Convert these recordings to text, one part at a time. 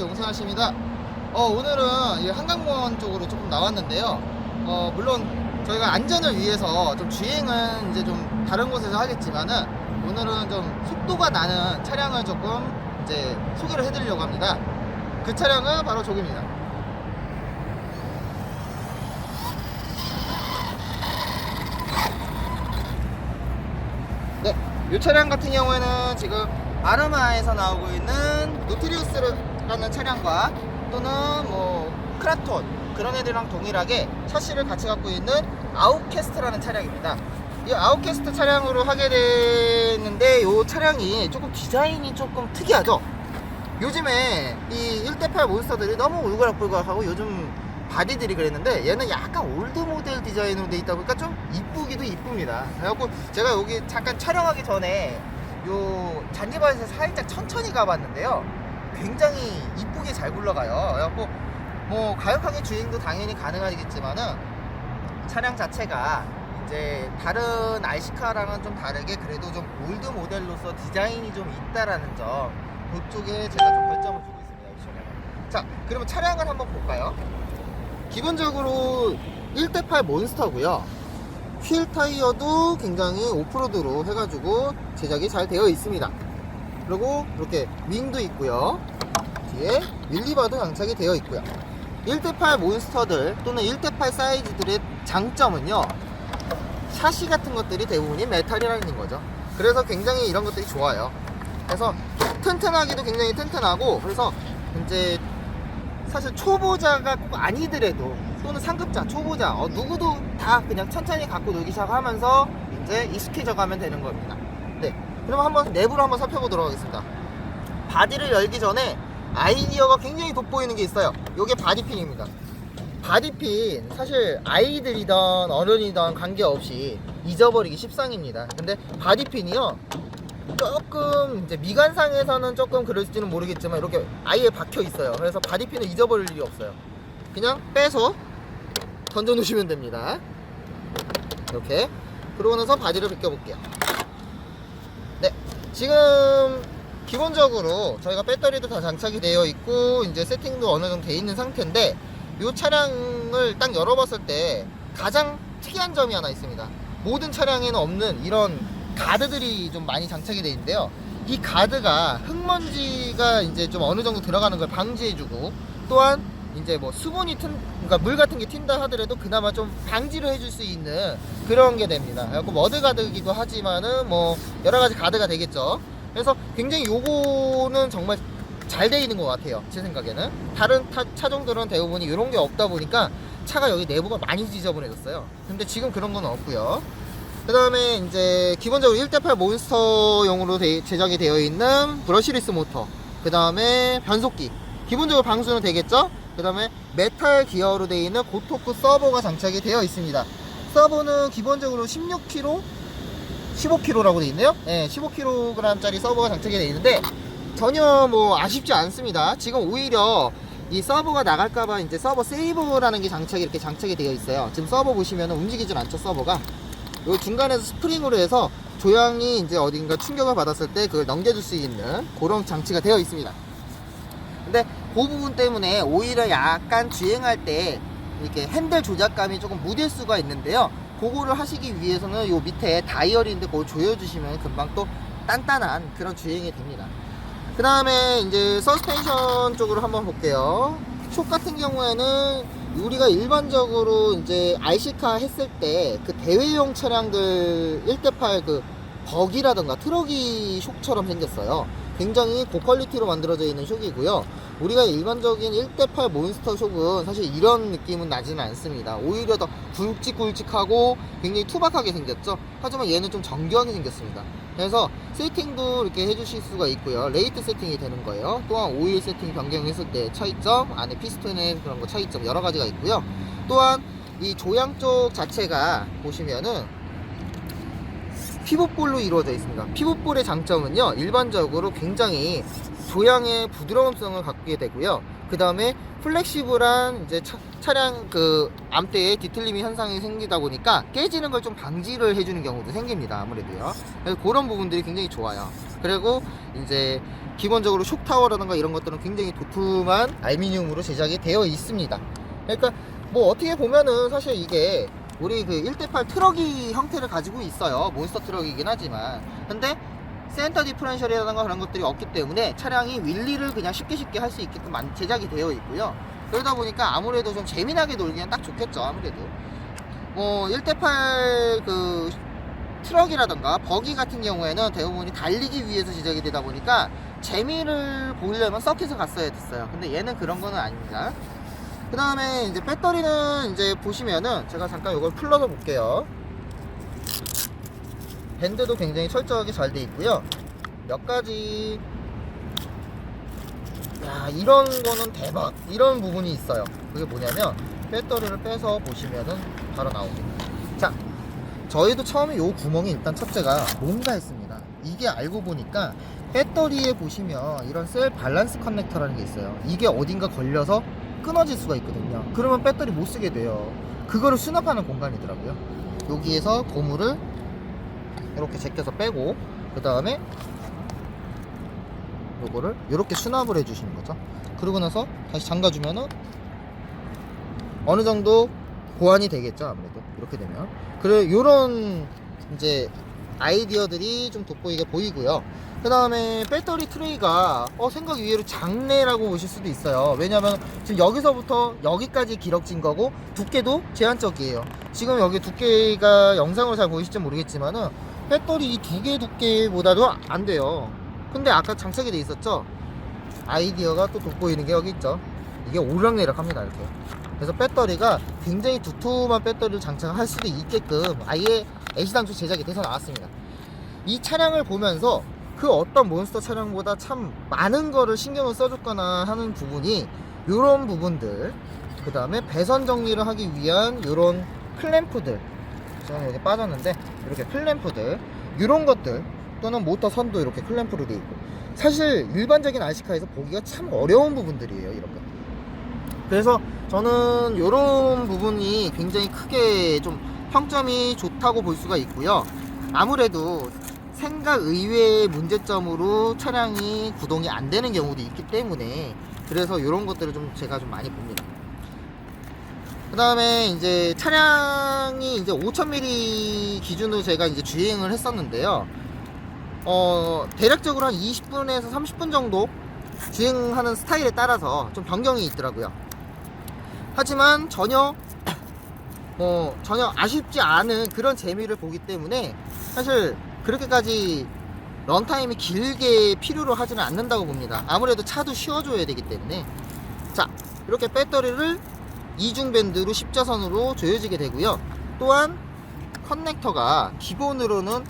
용산하십니다. 어, 오늘은 이 한강공원 쪽으로 조금 나왔는데요. 어, 물론 저희가 안전을 위해서 좀 주행은 이제 좀 다른 곳에서 하겠지만은 오늘은 좀 속도가 나는 차량을 조금 이제 소개를 해드리려고 합니다. 그 차량은 바로 저기입니다. 네, 이 차량 같은 경우에는 지금 아르마에서 나오고 있는 노트리우스라는 차량과 또는 뭐 크라톤 그런 애들이랑 동일하게 샤시를 같이 갖고 있는 아웃캐스트라는 차량입니다. 이 아웃캐스트 차량으로 하게 됐는데 이 차량이 조금 디자인이 조금 특이하죠. 요즘에 이 1대8 몬스터들이 너무 울그락불그락하고 요즘 바디들이 그랬는데 얘는 약간 올드 모델 디자인으로 돼 있다 보니까 좀 이쁘기도 이쁩니다. 그래갖고 제가 여기 잠깐 촬영하기 전에 요 잔디밭에서 살짝 천천히 가봤는데요. 굉장히 이쁘게 잘 굴러가요. 그래갖고 뭐 가격하게 주행도 당연히 가능하겠지만은 차량 자체가 이제 다른 RC카랑은 좀 다르게 그래도 좀 올드 모델로서 디자인이 좀 있다라는 점 그쪽에 제가 좀 별점을 주고 있습니다. 이 차량은. 자, 그러면 차량을 한번 볼까요? 기본적으로 1대8 몬스터고요. 휠 타이어도 굉장히 오프로드로 해가지고 제작이 잘 되어 있습니다. 그리고 이렇게 윙도 있고요. 뒤에 윌리바도 장착이 되어 있고요. 1대8 몬스터들 또는 1대8 사이즈들의 장점은요. 샤시 같은 것들이 대부분이 메탈이라는 거죠. 그래서 굉장히 이런 것들이 좋아요. 그래서 튼튼하기도 굉장히 튼튼하고 그래서 이제 사실 초보자가 꼭 아니더라도 또는 상급자, 초보자 어, 누구도 다 그냥 천천히 갖고 놀기 시작하면서 이제 익숙해져 가면 되는 겁니다. 네, 그럼 한번 내부를 한번 살펴보도록 하겠습니다. 바디를 열기 전에 아이디어가 굉장히 돋보이는 게 있어요. 이게 바디핀입니다. 바디핀 사실 아이들이든 어른이든 관계없이 잊어버리기 십상입니다. 근데 바디핀이요 조금 이제 미관상에서는 조금 그럴지는 모르겠지만 이렇게 아예 박혀 있어요. 그래서 바디핀을 잊어버릴 일이 없어요. 그냥 빼서 던져 놓으시면 됩니다. 이렇게 그러고 나서 바디를 벗겨 볼게요. 네, 지금 기본적으로 저희가 배터리도 다 장착이 되어 있고 이제 세팅도 어느 정도 되어 있는 상태인데 이 차량을 딱 열어봤을 때 가장 특이한 점이 하나 있습니다. 모든 차량에는 없는 이런 가드들이 좀 많이 장착이 되어 있는데요. 이 가드가 흙먼지가 이제 좀 어느 정도 들어가는 걸 방지해주고 또한 이제 뭐 수분이 튼, 그러니까 물 같은 게 튄다 하더라도 그나마 좀 방지를 해줄 수 있는 그런 게 됩니다. 그래갖고 머드 가드기도 하지만은 뭐 여러 가지 가드가 되겠죠. 그래서 굉장히 요거는 정말 잘 돼 있는 것 같아요. 제 생각에는. 다른 타, 차종들은 대부분이 이런 게 없다 보니까 차가 여기 내부가 많이 지저분해졌어요. 근데 지금 그런 건 없고요. 그 다음에 이제 기본적으로 1대8 몬스터용으로 되- 제작이 되어 있는 브러시리스 모터. 그 다음에 변속기. 기본적으로 방수는 되겠죠? 그 다음에 메탈 기어로 되어 있는 고토크 서버가 장착이 되어 있습니다. 서버는 기본적으로 16kg, 15kg라고 되어 있네요. 네, 15kg짜리 서버가 장착이 되어 있는데 전혀 뭐 아쉽지 않습니다. 지금 오히려 이 서버가 나갈까봐 이제 서버 세이브라는 게 장착이 이렇게 장착이 되어 있어요. 지금 서버 보시면 움직이질 않죠, 서버가. 요 중간에서 스프링으로 해서 조향이 이제 어딘가 충격을 받았을 때 그걸 넘겨줄 수 있는 그런 장치가 되어 있습니다. 근데 그 부분 때문에 오히려 약간 주행할 때 이렇게 핸들 조작감이 조금 무딜 수가 있는데요. 그거를 하시기 위해서는 요 밑에 다이얼인데 그거 조여주시면 금방 또 단단한 그런 주행이 됩니다. 그 다음에 이제 서스펜션 쪽으로 한번 볼게요. 촉 같은 경우에는 우리가 일반적으로 이제 RC카 했을 때 그 대회용 차량들 1대8 그 버기라던가 트럭이 촉처럼 생겼어요. 굉장히 고퀄리티로 만들어져 있는 촉이고요. 우리가 일반적인 1대8 몬스터 촉은 사실 이런 느낌은 나지는 않습니다. 오히려 더 굵직굵직하고 굉장히 투박하게 생겼죠. 하지만 얘는 좀 정교하게 생겼습니다. 그래서 세팅도 이렇게 해주실 수가 있고요. 레이트 세팅이 되는 거예요. 또한 오일 세팅 변경했을 때 차이점, 안에 피스톤의 그런 거 차이점 여러 가지가 있고요. 또한 이 조향 쪽 자체가 보시면은 피봇볼로 이루어져 있습니다. 피봇볼의 장점은요, 일반적으로 굉장히 조향의 부드러움성을 갖게 되고요. 그 다음에 플렉시블한 이제 차, 차량 그 암대에 뒤틀림이 현상이 생기다 보니까 깨지는 걸 좀 방지를 해주는 경우도 생깁니다. 아무래도요. 그래서 그런 부분들이 굉장히 좋아요. 그리고 이제 기본적으로 숍 타워라든가 이런 것들은 굉장히 도톰한 알루미늄으로 제작이 되어 있습니다. 그러니까 뭐 어떻게 보면은 사실 이게 우리 그 1대8 트럭이 형태를 가지고 있어요. 몬스터 트럭이긴 하지만. 근데 센터 디프렌셜이라든가 그런 것들이 없기 때문에 차량이 윌리를 그냥 쉽게 쉽게 할 수 있게끔 만- 제작이 되어 있고요. 그러다 보니까 아무래도 좀 재미나게 놀기엔 딱 좋겠죠. 아무래도. 뭐 1대8 그 트럭이라던가 버기 같은 경우에는 대부분이 달리기 위해서 제작이 되다 보니까 재미를 보려면 서킷을 갔어야 됐어요. 근데 얘는 그런 거는 아닙니다. 그 다음에 이제 배터리는 이제 보시면은 제가 잠깐 이걸 풀러서 볼게요. 밴드도 굉장히 철저하게 잘 돼 있고요. 몇 가지 야 이런 거는 대박 이런 부분이 있어요. 그게 뭐냐면 배터리를 빼서 보시면은 바로 나옵니다. 자 저희도 처음에 요 구멍이 일단 첫째가 뭔가 했습니다. 이게 알고 보니까 배터리에 보시면 이런 셀 밸런스 커넥터라는 게 있어요. 이게 어딘가 걸려서 끊어질 수가 있거든요. 그러면 배터리 못 쓰게 돼요. 그거를 수납하는 공간이더라고요. 여기에서 고무를 이렇게 제껴서 빼고 그 다음에 요거를 이렇게 수납을 해주시는 거죠. 그러고 나서 다시 잠가주면은 어느 정도 보완이 되겠죠 아무래도. 이렇게 되면. 그래 요런 이제 아이디어들이 좀 돋보이게 보이고요 그 다음에 배터리 트레이가 어, 생각 이외로 작네라고 보실 수도 있어요. 왜냐면 지금 여기서부터 여기까지 기럭진 거고 두께도 제한적이에요. 지금 여기 두께가 영상으로 잘 보이실지 모르겠지만은 배터리 이 두 개 두께보다도 안 돼요. 근데 아까 장착이 돼 있었죠? 아이디어가 또 돋보이는 게 여기 있죠? 이게 오르락내리락 합니다 이렇게. 그래서 배터리가 굉장히 두툼한 배터리를 장착할 수도 있게끔 아예 애시당초 제작이 돼서 나왔습니다. 이 차량을 보면서 그 어떤 몬스터 차량보다 참 많은 거를 신경을 써줬거나 하는 부분이 이런 부분들 그 다음에 배선 정리를 하기 위한 이런 클램프들 저는 여기 빠졌는데 이렇게 클램프들 이런 것들 또는 모터 선도 이렇게 클램프로 되어 있고 사실 일반적인 RC카에서 보기가 참 어려운 부분들이에요 이런 거 그래서 저는 이런 부분이 굉장히 크게 좀 평점이 좋다고 볼 수가 있고요. 아무래도 생각 의외의 문제점으로 차량이 구동이 안 되는 경우도 있기 때문에 그래서 이런 것들을 좀 제가 좀 많이 봅니다. 그 다음에 이제 차량이 이제 5000mm 기준으로 제가 이제 주행을 했었는데요. 어, 대략적으로 한 20분에서 30분 정도 주행하는 스타일에 따라서 좀 변경이 있더라고요. 하지만 전혀 뭐 전혀 아쉽지 않은 그런 재미를 보기 때문에 사실 그렇게까지 런타임이 길게 필요로 하지는 않는다고 봅니다. 아무래도 차도 쉬어줘야 되기 때문에 자 이렇게 배터리를 이중 밴드로 십자선으로 조여지게 되고요. 또한 커넥터가 기본으로는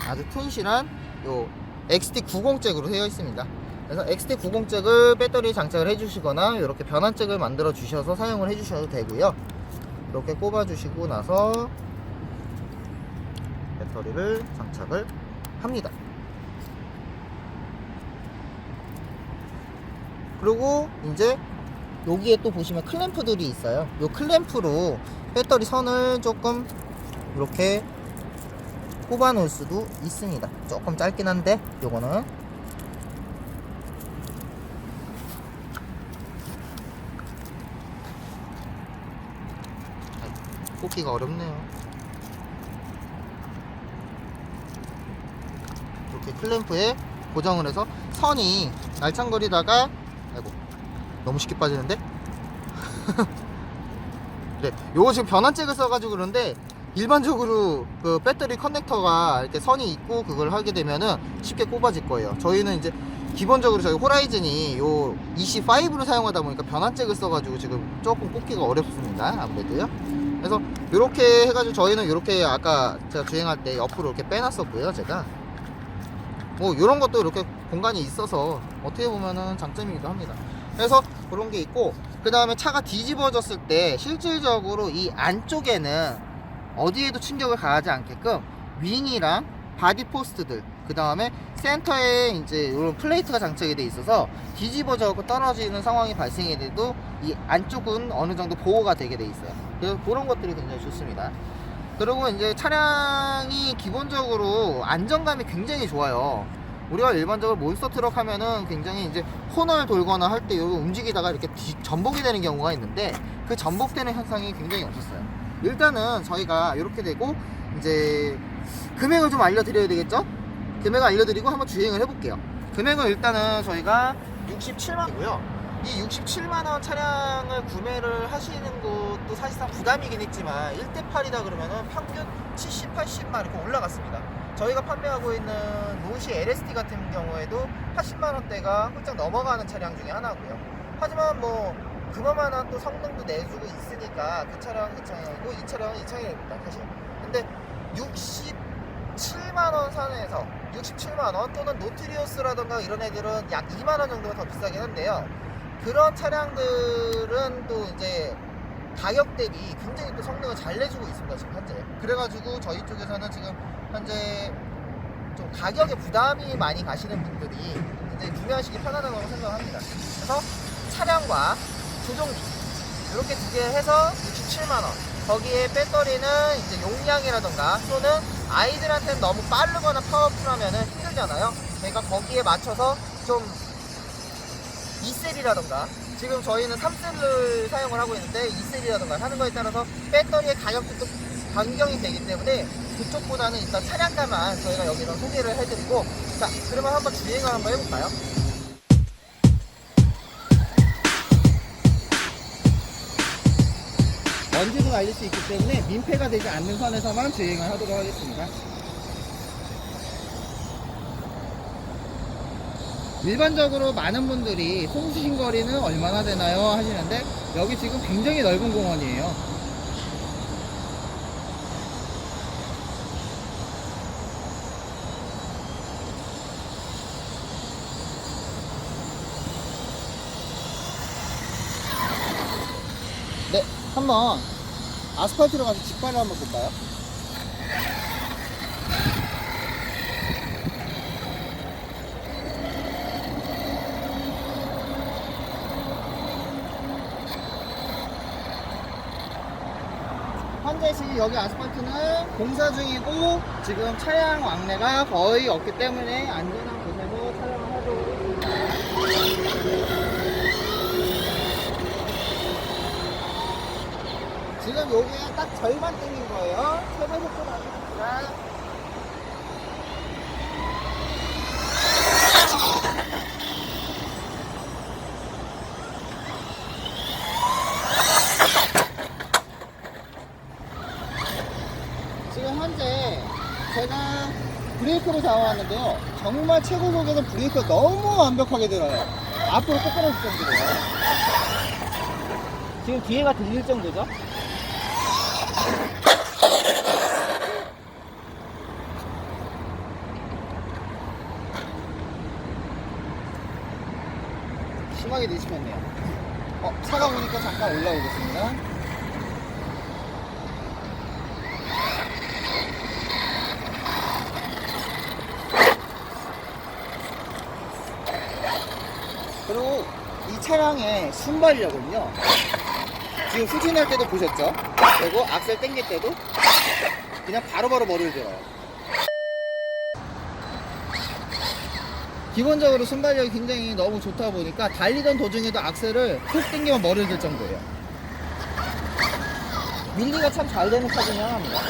아주 튼실한 요 XT90 잭으로 되어 있습니다. 그래서 XT90 잭을 배터리 장착을 해주시거나 이렇게 변환 잭을 만들어 주셔서 사용을 해주셔도 되고요. 이렇게 꼽아 주시고 나서 배터리를 장착을 합니다. 그리고 이제 여기에 또 보시면 클램프들이 있어요. 이 클램프로 배터리 선을 조금 이렇게 꼽아 놓을 수도 있습니다. 조금 짧긴 한데 요거는 꼽기가 어렵네요. 이렇게 클램프에 고정을 해서 선이 날창거리다가 아이고 너무 쉽게 빠지는데? 네, 요거 지금 변환잭을 써가지고 그런데 일반적으로 그 배터리 커넥터가 이렇게 선이 있고 그걸 하게 되면은 쉽게 꼽아질 거예요. 저희는 이제 기본적으로 저희 호라이즌이 요 EC5를 사용하다 보니까 변환잭을 써가지고 지금 조금 꼽기가 어렵습니다. 아무래도요. 그래서 이렇게 해가지고 저희는 이렇게 아까 제가 주행할 때 옆으로 이렇게 빼놨었고요. 제가 뭐 이런 것도 이렇게 공간이 있어서 어떻게 보면은 장점이기도 합니다. 그래서 그런 게 있고 그 다음에 차가 뒤집어졌을 때 실질적으로 이 안쪽에는 어디에도 충격을 가하지 않게끔 윙이랑 바디 포스트들 그 다음에 센터에 이제 이런 플레이트가 장착이 돼 있어서 뒤집어져 갖고 떨어지는 상황이 발생이 돼도 이 안쪽은 어느 정도 보호가 되게 돼 있어요. 그래서 그런 것들이 굉장히 좋습니다. 그리고 이제 차량이 기본적으로 안정감이 굉장히 좋아요. 우리가 일반적으로 몬스터 트럭 하면은 굉장히 이제 코너를 돌거나 할 때 움직이다가 이렇게 뒤- 전복이 되는 경우가 있는데 그 전복되는 현상이 굉장히 없었어요. 일단은 저희가 이렇게 되고 이제 금액을 좀 알려드려야 되겠죠? 금액을 알려드리고 한번 주행을 해볼게요. 금액은 일단은 저희가 67만이고요. 이 67만원 차량을 구매를 하시는 것도 사실상 부담이긴 했지만 1대8이다 그러면은 평균 70, 80만 이렇게 올라갔습니다. 저희가 판매하고 있는 노시 LST 같은 경우에도 80만원대가 훌쩍 넘어가는 차량 중에 하나고요. 하지만 뭐 그만한 또 성능도 내주고 있으니까 그 차량은 그 차량이고 이 차량은 이 차량입니다 사실. 근데 67만원 선에서 67만원 또는 노트리우스라던가 이런 애들은 약 2만원 정도가 더 비싸긴 한데요. 그런 차량들은 또 이제 가격 대비 굉장히 또 성능을 잘 내주고 있습니다 지금 현재. 그래가지고 저희 쪽에서는 지금 현재 좀 가격에 부담이 많이 가시는 분들이 이제 구매하시기 편하다고 생각합니다. 그래서 차량과 조종기 이렇게 두 개 해서 67만원. 거기에 배터리는 이제 용량이라던가 또는 아이들한테는 너무 빠르거나 파워풀하면은 힘들잖아요. 그러니까 거기에 맞춰서 좀 2셀이라던가 지금 저희는 3셀을 사용을 하고 있는데 2셀이라던가 하는 거에 따라서 배터리의 가격도 또 변경이 되기 때문에 그쪽보다는 일단 차량가만 저희가 여기서 소개를 해드리고 자 그러면 한번 주행을 한번 해볼까요? 언제든 알릴 수 있기 때문에 민폐가 되지 않는 선에서만 주행을 하도록 하겠습니다. 일반적으로 많은 분들이 송수신 거리는 얼마나 되나요 하시는데 여기 지금 굉장히 넓은 공원이에요. 네, 한번 아스팔트로 가서 직발을 한번 볼까요? 현재 지금 여기 아스팔트는 공사 중이고 지금 차량 왕래가 거의 없기 때문에 안전한 곳에서 촬영을 하도록 지금 여기에 딱 절반 땡긴 거예요. 최대 속도 가겠습니다. 지금 현재 제가 브레이크로 잡아왔는데요. 정말 최고 속에서 브레이크가 너무 완벽하게 들어요. 앞으로 꼭 끊어질 정도로요. 지금 뒤에가 들릴 정도죠? 심하게 내시켰네요. 어, 차가 오니까 잠깐 올라오겠습니다. 그리고 이 차량의 순발력은요. 지금 후진할 때도 보셨죠? 그리고 악셀 당길 때도 그냥 바로바로 머리를 들어요. 기본적으로 순발력이 굉장히 너무 좋다 보니까 달리던 도중에도 악셀을 훅 당기면 머리를 들 정도예요. 밀리가 참 잘 되는 차 중에 하나입니다.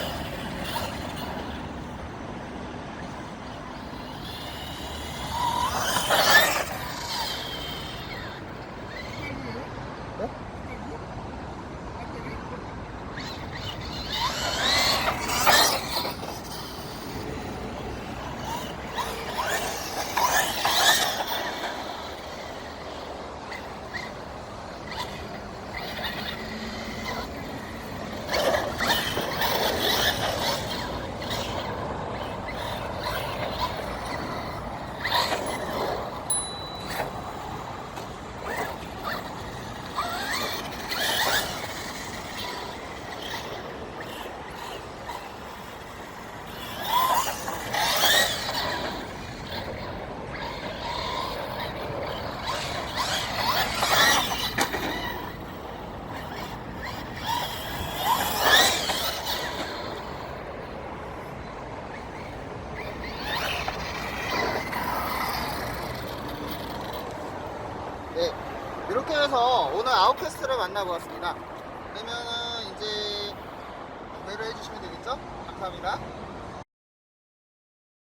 만나보았습니다.